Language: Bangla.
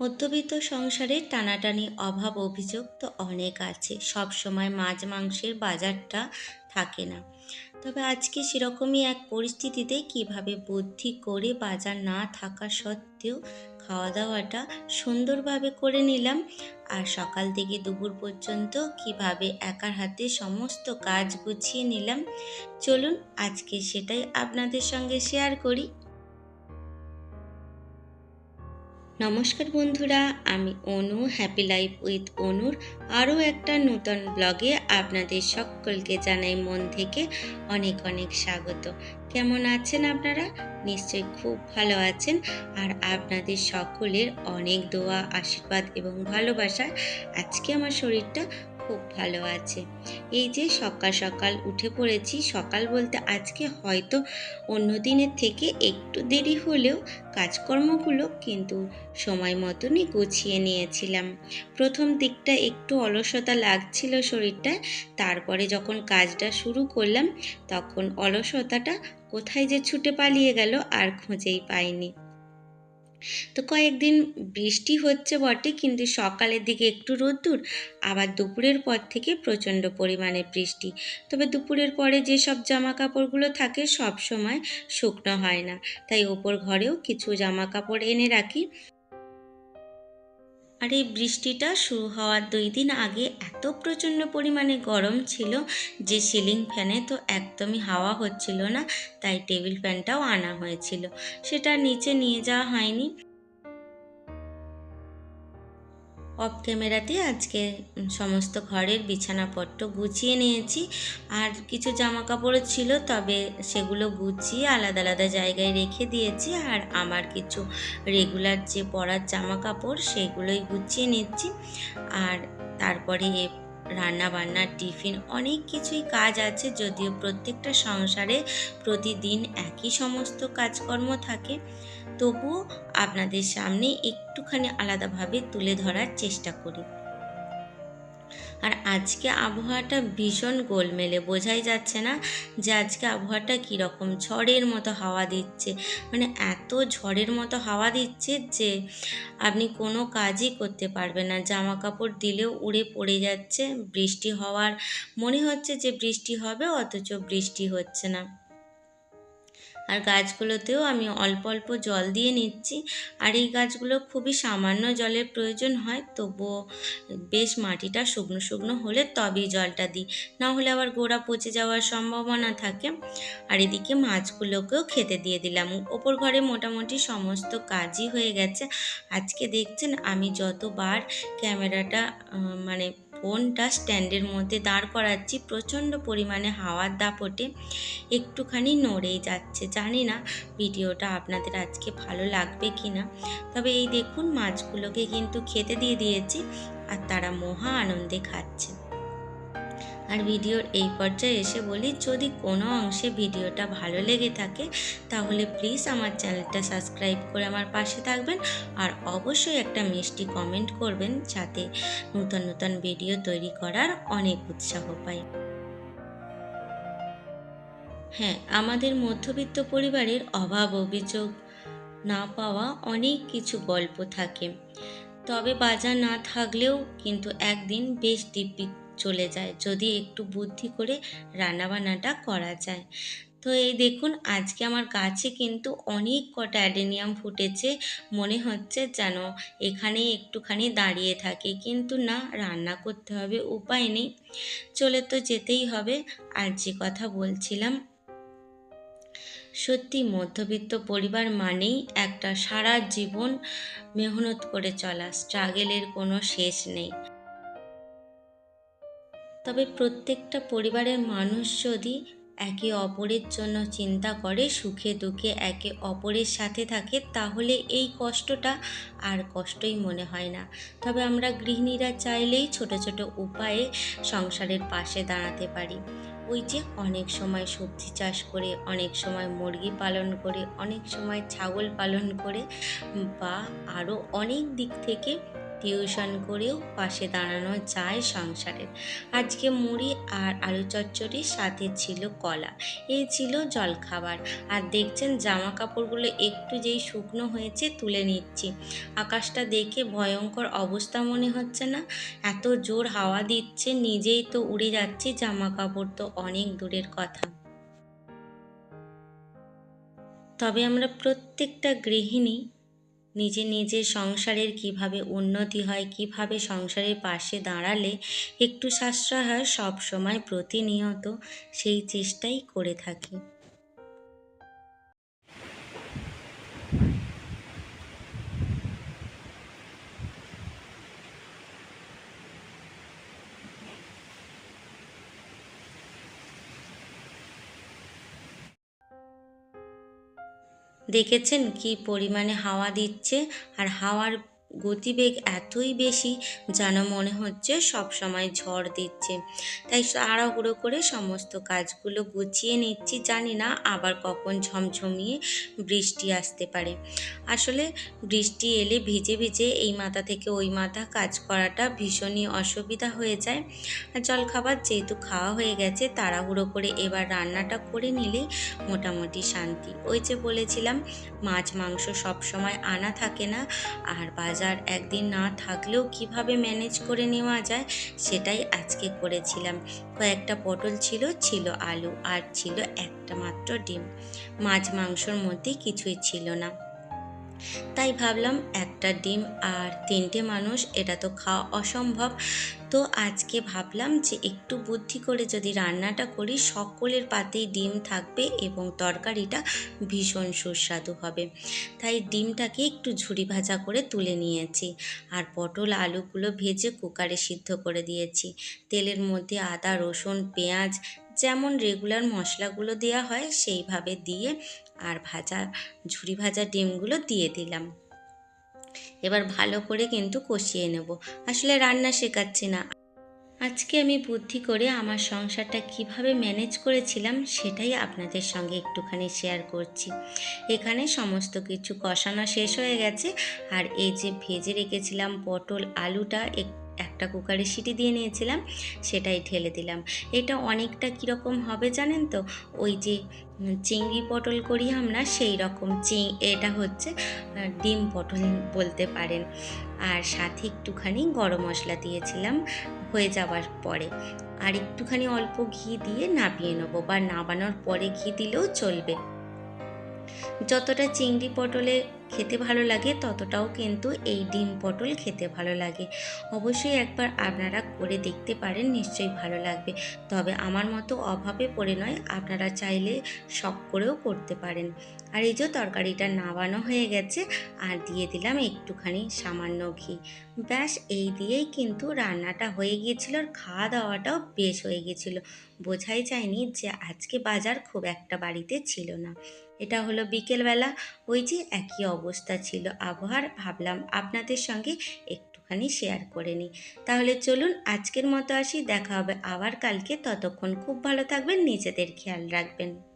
মধ্যবিত্ত সংসারে টানাটানি, অভাব, অভিযোগ তো অনেক আছে। সব সময় মাছ মাংসের বাজারটা থাকে না। তবে আজকে সেরকমই এক পরিস্থিতিতে কীভাবে বুদ্ধি করে বাজার না থাকা সত্ত্বেও খাওয়া দাওয়াটা সুন্দরভাবে করে নিলাম। আর সকাল থেকে দুপুর পর্যন্ত কীভাবে একার হাতে সমস্ত কাজ গুছিয়ে নিলাম, চলুন আজকে সেটাই আপনাদের সঙ্গে শেয়ার করি। নমস্কার বন্ধুরা, আমি অনু হ্যাপি লাইফ উইথ অনুর আরও একটা নতুন ব্লগে আপনাদের সকলকে জানাই মন থেকে অনেক অনেক স্বাগত। কেমন আছেন আপনারা? নিশ্চয়ই খুব ভালো আছেন। আর আপনাদের সকলের অনেক দোয়া, আশীর্বাদ এবং ভালোবাসা। আজকে আমার শরীরটা খুব ভালো আছে। এই যে সকাল সকাল উঠে পড়েছি, সকাল বলতে আজকে হয়তো অন্য দিনের থেকে একটু দেরি হলেও কাজকর্মগুলো কিন্তু সময় মতনই গুছিয়ে নিয়েছিলাম। প্রথম দিকটা একটু অলসতা লাগছিল শরীরটা, তারপরে যখন কাজটা শুরু করলাম, তখন অলসতাটা কোথায় যে ছুটে পালিয়ে গেল আর খুঁজেই পাইনি। তো কয়েকদিন বৃষ্টি হচ্ছে বটে, কিন্তু সকালের দিকে একটু রোদ্দুর, আবার দুপুরের পর থেকে প্রচণ্ড পরিমাণে বৃষ্টি। তবে দুপুরের পরে যেসব জামা কাপড়গুলো থাকে সব সময় শুকনো হয় না। তাই ওপর ঘরেও কিছু জামা কাপড় এনে রাখি। আর এই বৃষ্টিটা শুরু হওয়ার দুই দিন আগে এত প্রচণ্ড পরিমাণে গরম ছিল যে সিলিং ফ্যানে তো একদমই হাওয়া হচ্ছিল না, তাই টেবিল ফ্যানটাও আনা হয়েছিল। সেটা নিচে নিয়ে যাওয়া হয়নি। অফ ক্যামেরাতে আজকে সমস্ত ঘরের বিছানাপত্র গুছিয়ে নিয়েছি। আর কিছু জামা কাপড়ও ছিল, তবে সেগুলো গুছিয়ে আলাদা আলাদা জায়গায় রেখে দিয়েছি। আর আমার কিছু রেগুলার যে পরার জামা কাপড় সেগুলোই গুছিয়ে নিচ্ছি। আর তারপরে রান্না বান্না টিফিন, অনেক কিছুই কাজ আছে, যদিও প্রত্যেকটা সংসারে প্রতিদিন একই সমস্ত কাজকর্ম থাকে। তবুও আপনাদের সামনে একটুখানি আলাদাভাবে তুলে ধরার চেষ্টা করি। আর আজকে আবহাওয়াটা ভীষণ গোলমেলে, বোঝাই যাচ্ছে না যে আজকে আবহাওয়াটা কীরকম। ঝড়ের মতো হাওয়া দিচ্ছে মানে এত ঝড়ের মতো হাওয়া দিচ্ছে যে আপনি কোনো কাজই করতে পারবেন না। জামা কাপড় দিলেও উড়ে পড়ে যাচ্ছে, বৃষ্টি হওয়ার মনে হচ্ছে যে বৃষ্টি হবে, অথচ বৃষ্টি হচ্ছে না। আর গাছগুলোতেও আমি অল্প অল্প জল দিয়ে নিচ্ছি। আর এই গাছগুলো খুবই সামান্য জলের প্রয়োজন হয়, তবুও বেশ মাটিটা শুকনো শুকনো হলে তবেই জলটা দিই। না হলে আবার গোড়া পচে যাওয়ার সম্ভাবনা থাকে। আর এদিকে মাছগুলোকেও খেতে দিয়ে দিলাম। ওপর ঘরে মোটামুটি সমস্ত কাজই হয়ে গেছে। আজকে দেখছেন আমি যতবার ক্যামেরাটা মানে ফোনটা স্ট্যান্ডের মধ্যে দাঁড় করাচ্ছি, প্রচণ্ড পরিমাণে হাওয়ার দাপটে। একটুখানি নড়েই যাচ্ছে, জানি না ভিডিওটা আপনাদের আজকে ভালো লাগবে কি না। তবে এই দেখুন, মাছগুলোকে কিন্তু খেতে দিয়ে দিয়েছি আর তারা মহা আনন্দে খাচ্ছে। আর ভিডিওর এই পর্যায়ে এসে বলি, যদি কোনো অংশে ভিডিওটা ভালো লেগে থাকে, তাহলে প্লিজ আমার চ্যানেলটা সাবস্ক্রাইব করে আমার পাশে থাকবেন। আর অবশ্যই একটা মিষ্টি কমেন্ট করবেন, যাতে নতুন নতুন ভিডিও তৈরি করার অনেক উৎসাহ পাই। হ্যাঁ আমাদের মধ্যবিত্ত পরিবারের অভাব, অভিযোগ না পাওয়া অনেক কিছু গল্প থাকে। তবে বাজার না থাকলেও কিন্তু একদিন বেশ দিব্যি চলে যায়, যদি একটু বুদ্ধি করে রান্নাবান্নাটা করা যায়। তো এই দেখুন, আজকে আমার গাছে কিন্তু অনেক কটা অ্যাডেনিয়াম ফুটেছে। মনে হচ্ছে যেন এখানে একটুখানি দাঁড়িয়ে থাকে, কিন্তু না, রান্না করতে হবে, উপায় নেই। চলে তো যেতেই হবে, আর যে কথা বলছিলাম, সত্যি মধ্যবিত্ত পরিবার মানেই একটা সারা জীবন মেহনত করে চলা স্ট্রাগেলের কোনো শেষ নেই। তবে প্রত্যেকটা পরিবারের মানুষ যদি একে অপরের জন্য চিন্তা করে, সুখে দুঃখে একে অপরের সাথে থাকে, তাহলে এই কষ্টটা আর কষ্টই মনে হয় না। তবে আমরা গৃহিণীরা চাইলেই ছোট ছোট উপায়ে সংসারের পাশে দাঁড়াতে পারি। ওই যে অনেক সময় সবজি চাষ করে, অনেক সময় মুরগি পালন করে, অনেক সময় ছাগল পালন করে বা আরও অনেক দিক থেকে টিউশন করেও পাশে দাঁড়ানো যায় সংসারের। আজকে মুড়ি আর আলু চচ্চড়ির সাথে ছিল কলা, এই ছিল জলখাবার। আর দেখছেন জামা কাপড়গুলো একটু যেই শুকনো হয়েছে তুলে নিচ্ছি। আকাশটা দেখে ভয়ঙ্কর অবস্থা মনে হচ্ছে না? এত জোর হাওয়া দিচ্ছে, নিজেই তো উড়ে যাচ্ছে জামা কাপড় তো অনেক দূরের কথা। তবে আমরা প্রত্যেকটা গৃহিণী নিজে নিজের সংসারের কীভাবে উন্নতি হয়, কীভাবে সংসারের পাশে দাঁড়ালে একটু সাশ্রয় হয়, সবসময় প্রতিনিয়ত সেই চেষ্টাই করে থাকি। দেখেছেন কি পরিমাণে হাওয়া দিচ্ছে? আর হাওয়ার গতিবেগ এতই বেশি যেন মনে হচ্ছে সব সময় ঝড় দিচ্ছে। তাই তাড়াহুড়ো করে সমস্ত কাজগুলো গুছিয়ে নিচ্ছি, জানি না আবার কখন ঝমঝমিয়ে বৃষ্টি আসতে পারে। আসলে বৃষ্টি এলে ভিজে ভিজে এই মাথা থেকে ওই মাথা কাজ করাটা ভীষণই অসুবিধা হয়ে যায়। আর জলখাবার যেহেতু খাওয়া হয়ে গেছে, তাড়াহুড়ো করে এবার রান্নাটা করে নিলেই মোটামুটি শান্তি। ওই যে বলেছিলাম, মাছ মাংস সব সময় আনা থাকে না, আর বাজার একদিন না থাকলেও কীভাবে ম্যানেজ করে নেওয়া যায়, সেটাই আজকে করেছিলাম। কয়েকটা পটল ছিল ছিল আলু, আর ছিল একটা মাত্র ডিম। মাছ, মাংসর মধ্যে কিছুই ছিল না। তাই ভাবলাম একটা ডিম আর তিনটে মানুষ, এটা তো খাওয়া অসম্ভব। তো আজকে ভাবলাম যে একটু বুদ্ধি করে যদি রান্নাটা করি, সকলের পাতেই ডিম থাকবে এবং তরকারিটা ভীষণ সুস্বাদু হবে। তাই ডিমটাকে একটু ঝুড়ি ভাজা করে তুলে নিয়েছি আর পটল আলুগুলো ভেজে কুকারে সিদ্ধ করে দিয়েছি। তেলের মধ্যে আদা, রসুন, পেঁয়াজ, যেমন রেগুলার মশলাগুলো দেওয়া হয় সেইভাবে দিয়ে আর ভাজা, ঝুরি ভাজা ডিমগুলো দিয়ে দিলাম। এবার ভালো করে কিন্তু কষিয়ে নেব। আসলে রান্না শেখাচ্ছি না। আজকে আমি বুদ্ধি করে আমার সংসারটা কীভাবে ম্যানেজ করেছিলাম সেটাই আপনাদের সঙ্গে একটুখানি শেয়ার করছি। এখানে সমস্ত কিছু কষানো শেষ হয়ে গেছে। আর এই যে ভেজে রেখেছিলাম পটল, আলুটা এক একটা কুকারে সিটি দিয়ে নিয়েছিলাম, সেটাই ঢেলে দিলাম। এটা অনেকটা কীরকম হবে জানেন তো? ওই যে চিংড়ি পটল করি আমরা, সেই রকম চিং, এটা হচ্ছে ডিম পটল বলতে পারেন। আর সাথে একটুখানি গরম মশলা দিয়েছিলাম, হয়ে যাওয়ার পরে। আর একটুখানি অল্প ঘি দিয়ে নাবিয়ে নেব, বা নাবানোর পরে ঘি দিলেও চলবে। যতটা চিংড়ি পটলে খেতে ভালো লাগে, ততটাও কিন্তু এই ডিম পটল খেতে ভালো লাগে। অবশ্যই একবার আপনারা করে দেখতে পারেন, নিশ্চয়ই ভালো লাগবে। তবে আমার মতো অভাবে পড়ে নয়, আপনারা চাইলে শখ করেও করতে পারেন। আর এই যে তরকারিটা নাবানো হয়ে গেছে, আর দিয়ে দিলাম একটুখানি সামান্য ঘি। ব্যাস, এই দিয়েই কিন্তু রান্নাটা হয়ে গিয়েছিল আর খাওয়া দাওয়াটাও বেশ হয়ে গিয়েছিল। বোঝাই যায়নি যে আজকে বাজার খুব একটা বাড়িতে ছিল না। এটা হলো বিকেলবেলা, ওই যে একই অবস্থা ছিল আবহাওয়ার, ভাবলাম আপনাদের সঙ্গে একটুখানি শেয়ার করে নিই। তাহলে চলুন আজকের মতো আসি, দেখা হবে আবার কালকে। ততক্ষণ খুব ভালো থাকবেন, নিজেদের খেয়াল রাখবেন।